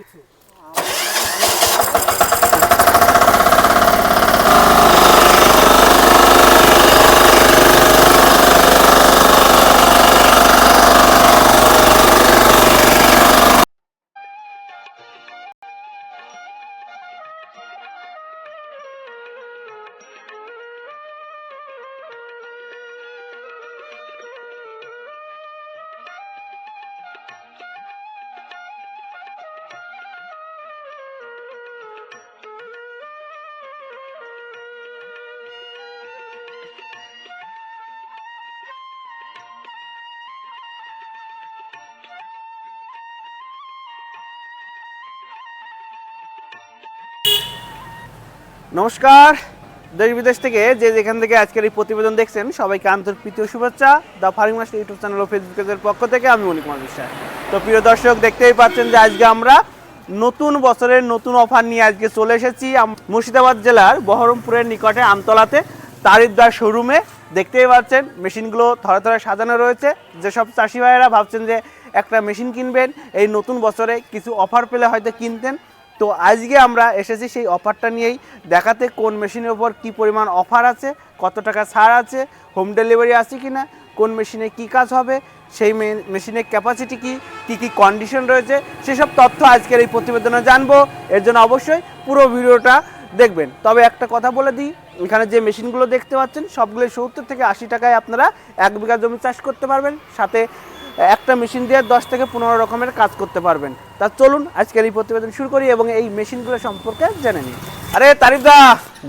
কিছু। নমস্কার। দেশ বিদেশ থেকে যে যেখান থেকে আজকের এই প্রতিবেদন দেখছেন, সবাইকে আন্তরিক শুভেচ্ছা। The farming master YouTube channel O Facebook পেজের পক্ষ থেকে আমি মণি কুমার বিশ্বাস। তো প্রিয় দর্শক, দেখতেই পাচ্ছেন যে আজকে আমরা নতুন বছরের নতুন অফার নিয়ে আজকে চলে এসেছি। মুর্শিদাবাদ জেলার বহরমপুরের নিকটে আমতলাতে তারিদ্দার শোরুমে। দেখতেই পাচ্ছেন, মেশিনগুলো থরে থরে সাজানো রয়েছে। যেসব চাষি ভাইয়েরা ভাবছেন যে একটা মেশিন কিনবেন, এই নতুন বছরে কিছু অফার পেলে হয়তো কিনতেন। তো আজকে আমরা এসেছি সেই অফারটা নিয়েই। দেখাতে কোন মেশিনের উপর কি পরিমাণ অফার আছে, কত টাকা ছাড় আছে, হোম ডেলিভারি আছে কি না কোন মেশিনে কি কাজ হবে, সেই মেশিনের ক্যাপাসিটি কি কি কি কন্ডিশন রয়েছে, সেসব তথ্য আজকের এই প্রতিবেদনে জানব। এর জন্য অবশ্যই পুরো ভিডিওটা দেখবেন। তবে একটা কথা বলে দিই, এখানে যে মেশিনগুলো দেখতে পাচ্ছেন সবগুলো সত্তর থেকে আশি টাকায় আপনারা এক বিঘা জমি চাষ করতে পারবেন। সাথে একটা মেশিন দিয়ে দশ থেকে পনেরো রকমের কাজ করতে পারবেন। তা চলুন আজকের এই প্রতিবেদন শুরু করি এবং এই মেশিনগুলো সম্পর্কে জেনে নিই। আরে তারিফদা!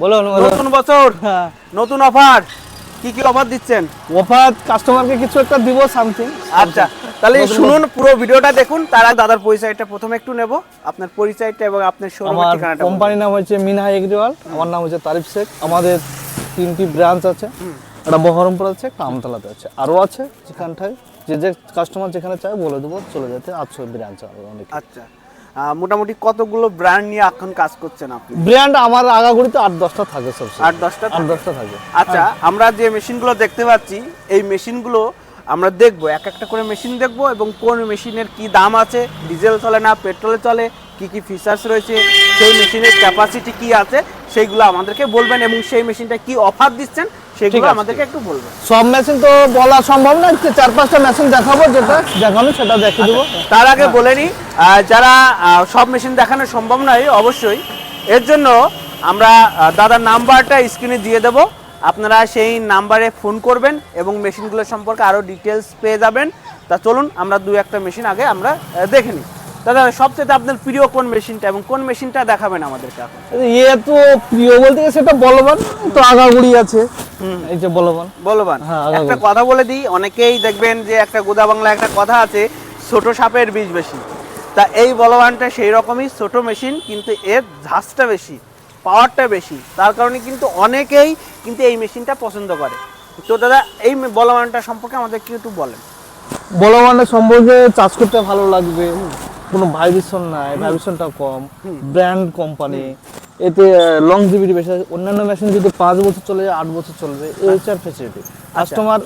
বলুন নতুন বছর হ্যাঁ। নতুন অফার কি কি অফার দিচ্ছেন? অফার কাস্টমারকে কিছু একটা দিব সামথিং আচ্ছা তাহলে শুনুন পুরো ভিডিওটা দেখুন তার দাদার পরিচয়টা প্রথমে একটু নেব আপনার পরিচয়টা এবং আপনার শোরুমের ঠিকানাটা। কোম্পানির নাম হচ্ছে মিনহা এগ্রিওয়াল আমার নাম হচ্ছে তারিফ শেখ আমাদের তিনটি ব্রাঞ্চ আছে একটা বহরমপুর আছে একটা আমতলাতে আছে আরও আছে যেখানটায়। যে যে কাস্টমার যেখানে চায় বলে দেবো চলে যেতে আটশো ব্রাঞ্চ অনেক। আচ্ছা। মোটামুটি কতগুলো ব্র্যান্ড নিয়ে এখন কাজ করছেন আপনি? ব্র্যান্ড আমার আগাগুড়িতে আট দশটা থাকে সব আট দশটা আট দশটা থাকে। আচ্ছা আমরা যে মেশিনগুলো দেখতে পাচ্ছি এই মেশিনগুলো আমরা দেখব এক একটা করে মেশিন দেখব এবং কোন মেশিনের কি দাম আছে ডিজেল চলে না পেট্রোলে চলে কি কি ফিচার্স রয়েছে সেই মেশিনের ক্যাপাসিটি কি আছে সেইগুলো আমাদেরকে বলবেন এবং সেই মেশিনটা কি অফার দিচ্ছেন সেগুলো আমাদেরকে একটু বলবেন সব মেশিন তো বলা সম্ভব না চার পাঁচটা মেশিন দেখাবো যেটা দেখানো সেটা দেখে দেবো। তার আগে বলে নিই যারা আহ, সব মেশিন দেখানো সম্ভব নয় অবশ্যই। এর জন্য আমরা দাদার নাম্বারটা স্ক্রিনে দিয়ে দেব। আপনারা সেই নাম্বারে ফোন করবেন এবং মেশিনগুলো সম্পর্কে আরও ডিটেলস পেয়ে যাবেন। তা চলুন আমরা দু একটা মেশিন আগে আমরা দেখে নিই। দাদা সবচেয়ে আপনার প্রিয় কোন মেশিনটা এবং কোন মেশিনটা দেখাবেন আমাদেরকে এখন? তো প্রিয় বলতে সেটা বলবান তো আগাগুড়ি আছে। এই যে বলবান। বলবান। হ্যাঁ, একটা কথা বলে দিই অনেকেই দেখবেন যে একটা গোদা বাংলা একটা কথা আছে ছোট সাপের বীজ বেশি। তা এই বলবানটা সেই রকমই ছোট মেশিন কিন্তু এর ঝাঁজটা বেশি পাওয়ারটা বেশি। তার কারণে কিন্তু অনেকেই কিন্তু এই মেশিনটা পছন্দ করে। তো দাদা এই বলবানটা সম্পর্কে আমাদের কি একটু বলেন। বলবানের সম্পর্কে চাষ করতে ভালো লাগবে। কোনো ভাইব্রেশন নাই ভাইব্রেশনটা কম ব্র্যান্ড কোম্পানি এতে লং জিবিটি বেশি। অন্যান্য মেশিন যদি পাঁচ বছর চলে যায় আট বছর চলবে এই হচ্ছে ফেসিলিটি কাস্টমার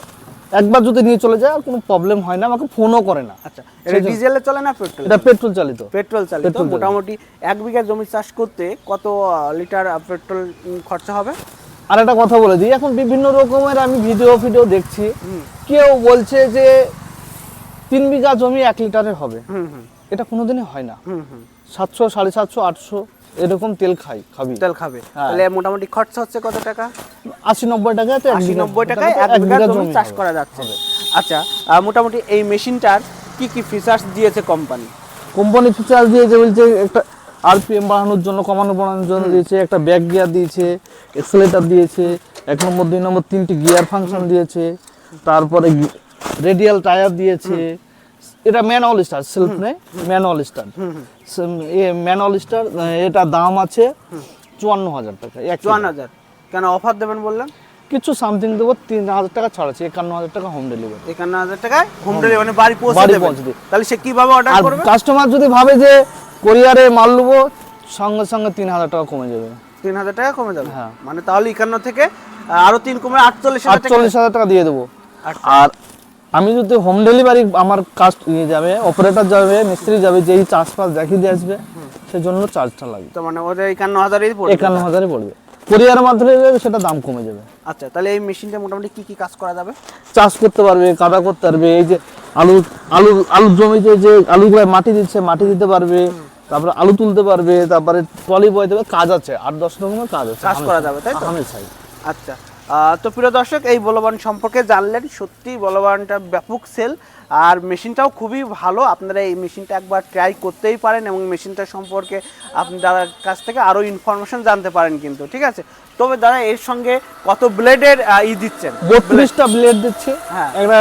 একবার যদি নিয়ে চলে যায় আর কোনো প্রবলেম হয় না আমাকে ফোনও করে না। আচ্ছা এটা ডিজেলে চলে না পেট্রোল এটা পেট্রোল চালিত। পেট্রোল চালিত মোটামুটি এক বিঘা জমি চাষ করতে কত লিটার পেট্রোল খরচা হবে? আর একটা কথা বলে দিই এখন বিভিন্ন রকমের আমি ভিডিও ভিডিও দেখছি। কেউ বলছে যে তিন বিঘা জমি এক লিটারের হবে। হুম হুম। এটা কোনোদিনই হয় না। সাতশো সাড়ে সাতশো আটশো এরকম তেল খাই খাবি। তেল খাবে। হ্যাঁ। তাহলে মোটামুটি খরচা হচ্ছে কত টাকা? আশি নব্বই এক আশি নব্বই টাকায় এক বিঘা জমি চাষ করা যাচ্ছে। আচ্ছা মোটামুটি এই মেশিনটার কি কি ফিচার্স দিয়েছে কোম্পানি কোম্পানি ফিচার্স দিয়েছে বলছে একটা আরপিএম বাড়ানোর জন্য কমানো বাড়ানোর জন্য দিয়েছে একটা ব্যাক গিয়ার দিয়েছে এক্সেলেটার দিয়েছে এক নম্বর দুই নম্বর তিনটি গিয়ার ফাংশন দিয়েছে তারপরে রেডিয়াল টায়ার দিয়েছে এটা ম্যানুয়াল স্টার সেলফ নেই? ম্যানুয়াল স্টার ম্যানুয়াল স্টার এটা দাম আছে চুয়ান্ন হাজার টাকা চুয়ান্ন হাজার। কেন অফার দেবেন বললেন? কিছু সামথিং দেবো তিন হাজার টাকা ছাড় আছে একান্ন হাজার টাকা হোম ডেলিভারি একান্ন হাজার টাকায় হোম ডেলিভারি মানে বাড়ি পৌঁছে বাড়ি পৌঁছে দেবে। তাহলে সে কীভাবে অর্ডার করবে? কাস্টমার যদি ভাবে যে কোরিয়ারে মাল নেব সঙ্গে সঙ্গে তিন হাজার টাকা কমে যাবে। তিন হাজার টাকা কমে যাবে? হ্যাঁ। মানে তাহলে একান্ন থেকে আরও তিন কমে আটচল্লিশ আটচল্লিশ হাজার টাকা দিয়ে দেবো। আর আমি যদি হোম ডেলিভারি আমার কাস্ট নিয়ে যাবে অপারেটর যাবে মিস্ত্রি যাবে যেই চাষবাস দেখিয়ে দিয়ে আসবে সেজন্য চার্জটা লাগবে। তো মানে ওদের একান্ন হাজারই পড়বে। একান্ন হাজারে পড়বে। কোরিয়ার মাধ্যমে যাবে সেটা দাম কমে যাবে। আচ্ছা তাহলে এই মেশিনটা মোটামুটি কি কি কাজ করা যাবে? চাষ করতে পারবে কাদা করতে পারবে এই যে আলু আলু আলুর জমিতে যে আলুগুলো মাটি দিচ্ছে মাটি দিতে পারবে তারপরে আলু তুলতে পারবে তারপরে টলি বয় দেবে কাজ আছে আট দশ রকমের কাজ আছে কাজ করা যাবে, তাই তো? হামেশাই আচ্ছা। আহ, তো প্রিয় দর্শক এই বলবান সম্পর্কে জানলেন সত্যি বলবানটা ব্যাপক সেল আর মেশিনটাও খুবই ভালো। আপনারা এই মেশিনটা একবার ট্রাই করতেই পারেন এবং মেশিনটা সম্পর্কে আপনি দাদার কাছ থেকে আরও ইনফরমেশন জানতে পারেন কিন্তু ঠিক আছে? তবে দাদা এর সঙ্গে কত ব্লেডের ই দিচ্ছেন? বত্রিশটা ব্লেড দিচ্ছে হ্যাঁ। একটা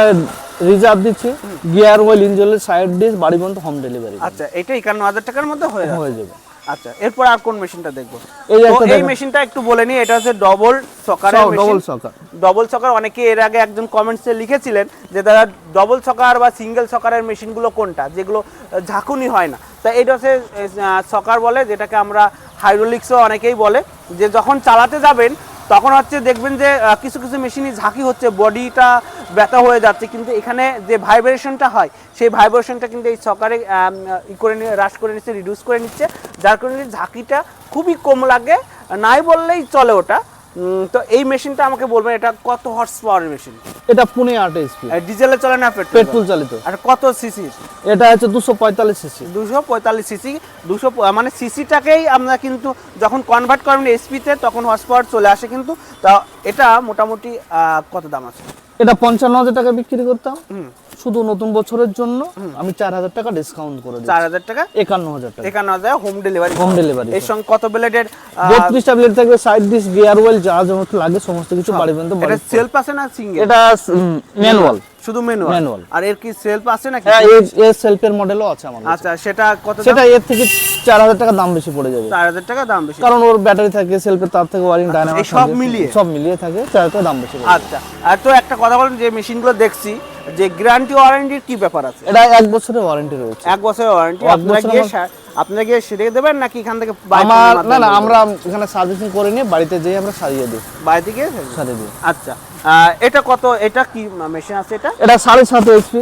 রিজার্ভ দিচ্ছে গিয়ার অয়েল ইঞ্জিনের সাইড ডিস বাড়ি পর্যন্ত হোম ডেলিভারি আচ্ছা এটা একান্ন হাজার টাকার মধ্যে হয়ে হয়ে যাবে। আচ্ছা এরপর আর কোন মেশিনটা দেখব? এই। মেশিনটা একটু বলে নিই এটা হচ্ছে double double shocker double shocker অনেকে এর আগে একজন কমেন্টসে লিখেছিলেন যে দাদা ডবল সকার বা সিঙ্গেল সকারের মেশিনগুলো কোনটা? যেগুলো ঝাঁকুনি হয় না। তা এটা হচ্ছে সকার বলে যেটাকে আমরা হাইড্রোলিক্সও অনেকেই বলে যে যখন চালাতে যাবেন তখন হচ্ছে দেখবেন যে কিছু কিছু মেশিনই ঝাঁকি হচ্ছে, বডিটা ব্যথা হয়ে যাচ্ছে। কিন্তু এখানে যে ভাইব্রেশনটা হয়, সেই ভাইব্রেশনটা কিন্তু এই সকারে ই করে হ্রাস করে নিচ্ছে রিডিউস করে নিচ্ছে। যার কারণে ঝাঁকিটা খুবই কম লাগে, নাই বললেই চলে ওটা। তো এই মেশিনটা আমাকে বলবেন এটা কত হর্স পাওয়ারের মেশিন এটা পুনে আট এসপি ডিজেলে চলে না পেট্রোল পেট্রোল চালিত। আর কত সিসি এটা হচ্ছে দুশো পঁয়তাল্লিশ সিসি দুশো পঁয়তাল্লিশ সিসি দুশো মানে সিসিটাকেই আমরা কিন্তু যখন কনভার্ট করবেন এসপিতে তখন হর্স পাওয়ার চলে আসে কিন্তু তা এটা মোটামুটি কত দাম আছে? এটা পঞ্চান্ন হাজার টাকা বিক্রি করতাম। হুম। শুধু নতুন বছরের জন্য আমি চার হাজার টাকা ডিসকাউন্ট করে চার হাজার টাকা? একান্ন হাজার টাকা। একান্ন হাজার হোম ডেলিভারি হোম ডেলিভারি এর সঙ্গে কত ব্লেডের বত্রিশটা ব্লেড থাকবে সাইড ডিস গিয়ার ওয়েল যা যত লাগে সমস্ত কিছু বাড়ি পর্যন্ত এটা সেলফ আছে না সিঙ্গেল এটা ম্যানুয়াল শুধু ম্যানুয়াল। আর এর কি সেলফ আছে নাকি? হ্যাঁ এর এর সেলফের মডেলও আছে আমার আচ্ছা সেটা কত সেটা এর থেকে চার হাজার টাকা দাম বেশি পড়ে যাবে। চার হাজার টাকা দাম বেশি। কারণ ওর ব্যাটারি থাকে সেলফের তার থেকে ওয়ারিং ডায়নামাইট এই সব মিলিয়ে? সব মিলিয়ে থাকে চার হাজার টাকা দাম বেশি আচ্ছা আর তো একটা কথা বলেন যে মেশিনগুলো দেখছি যে গ্যারান্টি ওয়ারেন্টির কি ব্যাপার আছে? এটা এক বছরের ওয়ারেন্টি রয়েছে। এক বছরের ওয়ারেন্টি আপনারা গিয়ে আপনারা গিয়ে সেরে দেবেন নাকি এখান থেকে আমার না না আমরা এখানে সার্ভিসিং করে নিয়ে বাড়িতে যেয়ে আমরা সারিয়ে দিই। বাড়িতে গিয়ে সারিয়ে দিই। আচ্ছা। এটা কত এটা কি মেশিন আছে এটা? এটা সাড়ে সাত এসপি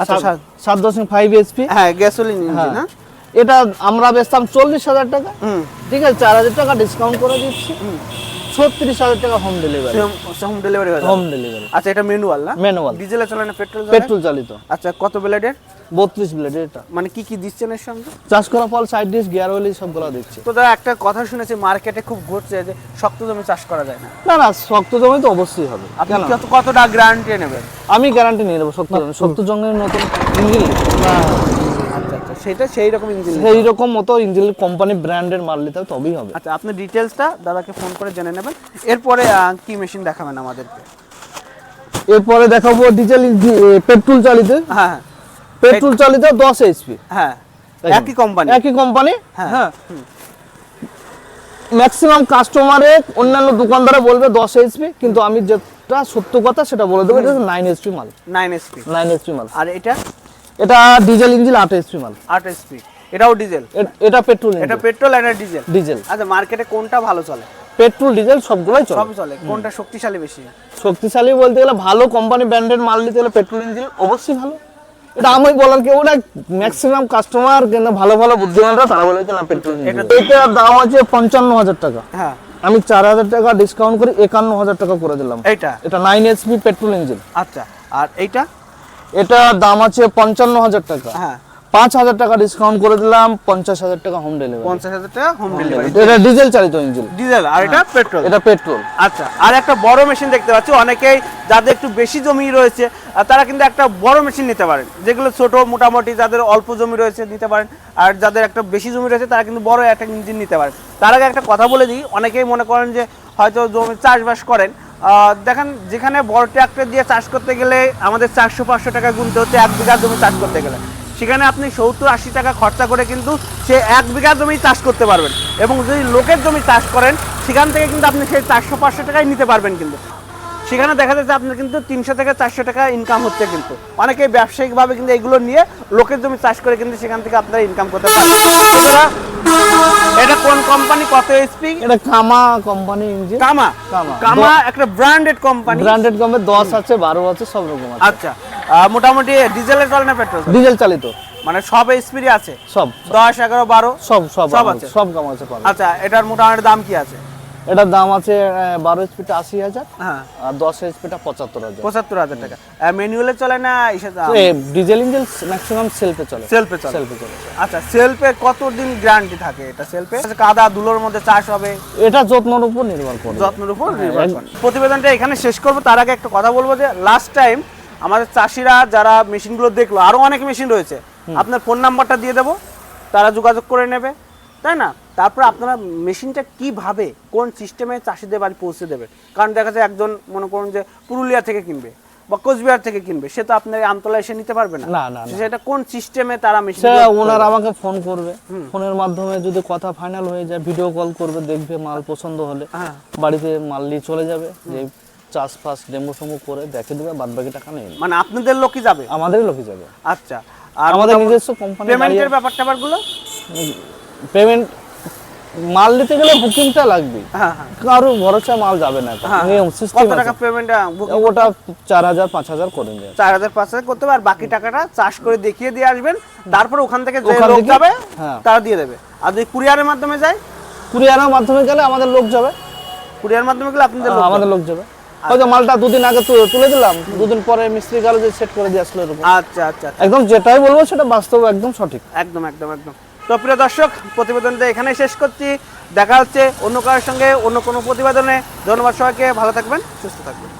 আচ্ছা সাত- দশমিক ফাইভ এসপি হ্যাঁ গ্যাসোলিন ইঞ্জিন হ্যাঁ। না? এটা আমরা বেচতাম চল্লিশ হাজার টাকা। ঠিক আছে চার হাজার টাকা ডিসকাউন্ট করে দিচ্ছি। ছত্রিশ হাজার টাকা home delivery home delivery home delivery আচ্ছা এটা ম্যানুয়াল না? ম্যানুয়াল ডিজেলে চলে না পেট্রোল পেট্রোল চালিত। আচ্ছা কত ব্লেডের বত্রিশ ব্লেড এটা। মানে কি কি দিচ্ছেন এর সঙ্গে? চাষ করা ফল সাইড ডিশ গিয়ার ওয়েল সবগুলো দিচ্ছে। তো দাদা একটা কথা শুনেছি মার্কেটে খুব ঘুরছে যে শক্ত জমি চাষ করা যায় না। না না শক্ত জমি তো অবশ্যই হবে। আপনি কত কতটা গ্যারান্টি নেবেন? আমি গ্যারান্টি নিয়ে নেব শক্ত জমি। শক্ত জমির নতুন ইঞ্জিন আচ্ছা আচ্ছা সেটা সেই রকম ইঞ্জিন সেই রকম মতো ইঞ্জিন কোম্পানি ব্র্যান্ডের মাল নিতে তবেই হবে। আচ্ছা আপনি ডিটেলসটা দাদাকে ফোন করে জেনে নেবেন। এরপরে কি মেশিন দেখাবেন আমাদেরকে? এরপরে দেখাবো ডিজেল পেট্রোল চালিত। হ্যাঁ পেট্রোল চালিত দশ এইচপি হ্যাঁ একই কোম্পানি একই কোম্পানি হ্যাঁ। হ্যাঁ। ম্যাক্সিমাম কাস্টমারে অন্যান্য দোকানদারে বলবে দশ এইচপি কিন্তু আমি যেটা সত্য কথা সেটা বলে দেবো এটা নাইন এইচপি মাল। নাইন এসপি নাইন এইচপি মাল। আর এটা? এটা ডিজেল ইঞ্জিন আট এইচপি মাল। আট এসপি এটাও ডিজেল এটা পেট্রোল এটা পেট্রোল আর ডিজেল ডিজেল আচ্ছা মার্কেটে কোনটা ভালো চলে? পেট্রোল ডিজেল সবগুলোই চলে। সব চলে। কোনটা শক্তিশালী বেশি? শক্তিশালী বলতে গেলে ভালো কোম্পানি ব্র্যান্ডের মাল নিতে গেলে পেট্রোল ইঞ্জিন অবশ্যই ভালো। এটা আমি বলার কেউ না ম্যাক্সিমাম কাস্টমার কিন্তু ভালো ভালো বুদ্ধিমানরা তারা বলে যে না পেট্রোল এটা- এটার দাম আছে পঞ্চান্ন হাজার টাকা। হ্যাঁ। আমি চার হাজার টাকা ডিসকাউন্ট করে একান্ন হাজার টাকা করে দিলাম। এইটা? এটা নাইন এইচপি পেট্রোল ইঞ্জিন আচ্ছা আর এইটা? এটা দাম আছে পঞ্চান্ন হাজার টাকা। হ্যাঁ। পাঁচ হাজার টাকা ডিসকাউন্ট করে দিলাম পঞ্চাশ হাজার টাকা হোম ডেলিভারি পঞ্চাশ হাজার টাকা হোম ডেলিভারি এটা ডিজেল চালিত ইঞ্জিন ডিজেল আর এটা পেট্রোল এটা পেট্রোল আচ্ছা আর একটা বড় মেশিন দেখতে পাচ্ছি অনেকেই যাদের একটু বেশি জমি রয়েছে তারা কিন্তু একটা বড় মেশিন নিতে পারেন যেগুলো ছোট মোটামুটি যাদের অল্প জমি রয়েছে নিতে পারেন আর যাদের একটা বেশি জমি রয়েছে তারা কিন্তু বড় একটা ইঞ্জিন নিতে পারেন। তার আগে একটা কথা বলে দিই অনেকেই মনে করেন যে হয়তো জমি চাষবাস করেন দেখেন, যেখানে বড় ট্র্যাক্টর দিয়ে চাষ করতে গেলে আমাদের চারশো, পাঁচশো টাকা গুনতে হচ্ছে এক বিঘা জমি চাষ করতে গেলে। সেখানে আপনি সত্তর, আশি টাকা খরচা করে কিন্তু সে এক বিঘা জমি চাষ করতে পারবেন। এবং যদি লোকের জমি চাষ করেন, সেখান থেকে কিন্তু আপনি সেই চারশো, পাঁচশো টাকাই নিতে পারবেন কিন্তু। সেখানে দেখা যাচ্ছে আপনার কিন্তু তিনশো থেকে চারশো টাকা ইনকাম হচ্ছে কিন্তু। অনেকে ব্যবসায়িকভাবে কিন্তু এগুলো নিয়ে লোকের জমি চাষ করে কিন্তু সেখান থেকে আপনারা ইনকাম করতে পারেন। এটা কোন কোম্পানি কত এসপি এটা কামা কোম্পানি ইঞ্জিন কামা। কামা। একটা ব্র্যান্ডেড কোম্পানি ব্র্যান্ডেড কোম্পানি দশ আছে বারো আছে সব রকম আছে। আচ্ছা। মোটামুটি ডিজেলের চলে না পেট্রোল? ডিজেল চালিত। মানে সব স্পিডে আছে? সব। দশ এগারো বারো? সব সব সব আছে? সব কাম আছে আচ্ছা এটার মোটামুটি দাম কি আছে? এটার দাম আছে বারো এইচপিটা আশি হাজার হ্যাঁ। আর দশ এইচপিটা পঁচাত্তর হাজার। পঁচাত্তর হাজার টাকা। ম্যানুয়ালে চলে না ডিজেল ইঞ্জিন ম্যাক্সিমাম সেলফে চলে। সেলফে চলে। সেলফে চলে। আচ্ছা সেলফে কতদিন গ্যারান্টি থাকে এটা? সেলফে কাদা ধুলোর মধ্যে চাষ হবে? এটা যত্নের উপর নির্ভর করে। যত্নের উপর নির্ভর করে। প্রতিবেদনটা এখানে শেষ করব। তার আগে একটা কথা বলব যে লাস্ট টাইম আমাদের চাষিরা যারা মেশিনগুলো দেখল আরও অনেক মেশিন রয়েছে। আপনার ফোন নাম্বারটা দিয়ে দেবো তারা যোগাযোগ করে নেবে। তাই না? তারপর আপনারা মেশিনটা কীভাবে কোন সিস্টেমে চাষিদের বাড়ি পৌঁছে দেবে? কারণ দেখা যায় একজন মনে করুন যে পুরুলিয়া থেকে কিনবে বা কোচবিহার থেকে কিনবে সে তো আপনার আমতলা এসে নিতে পারবে না। না, না, না। সেটা কোন সিস্টেমে তারা মেশিন ওনার আমাকে ফোন করবে। ফোনের মাধ্যমে যদি কথা ফাইনাল হয়ে যায় ভিডিও কল করবে দেখবে মাল পছন্দ হলে হ্যাঁ। বাড়িতে মাল নিয়ে চলে যাবে যে চাষ ফাস ডেমো সমো করে দেখে দেবে বাদ বাকি টাকা নেই। মানে আপনাদের লোকই যাবে? আমাদেরই লোকে যাবে। আচ্ছা আর আমাদের নিজস্ব কোম্পানি পেমেন্টের ব্যাপার ট্যাপারগুলো পেমেন্ট মাল নিতে গেলে বুকিংটা লাগবে হ্যাঁ হ্যাঁ। কারও ভরসা মাল যাবে না হ্যাঁ, নিয়ম সিস্টেম কত টাকা পেমেন্ট ওটা চার হাজার পাঁচ হাজার করে দেয় চার হাজার পাঁচ হাজার করতে হবে আর বাকি টাকাটা চাষ করে দেখিয়ে দিয়ে আসবেন। তারপর ওখান থেকে যে লোক যাবে। তারা দিয়ে দেবে। আর যদি কুরিয়ারের মাধ্যমে যায়? কুরিয়ারের মাধ্যমে গেলে আমাদের লোক যাবে। কুরিয়ার মাধ্যমে গেলে আপনাদের লোক আমাদের লোক যাবে। হয়তো মালটা দুদিন আগে তুলে দিলাম দুদিন পরে মিস্ত্রি গেল যে সেট করে দিয়ে আসলো আচ্ছা আচ্ছা আচ্ছা। একদম যেটাই বলব সেটা বাস্তব একদম সঠিক। একদম একদম একদম। তো প্রিয় দর্শক প্রতিবেদনটা এখানেই শেষ করছি। দেখা হচ্ছে অন্য কারোর সঙ্গে অন্য কোনো প্রতিবেদনে। ধন্যবাদ সবাইকে, ভালো থাকবেন, সুস্থ থাকবেন।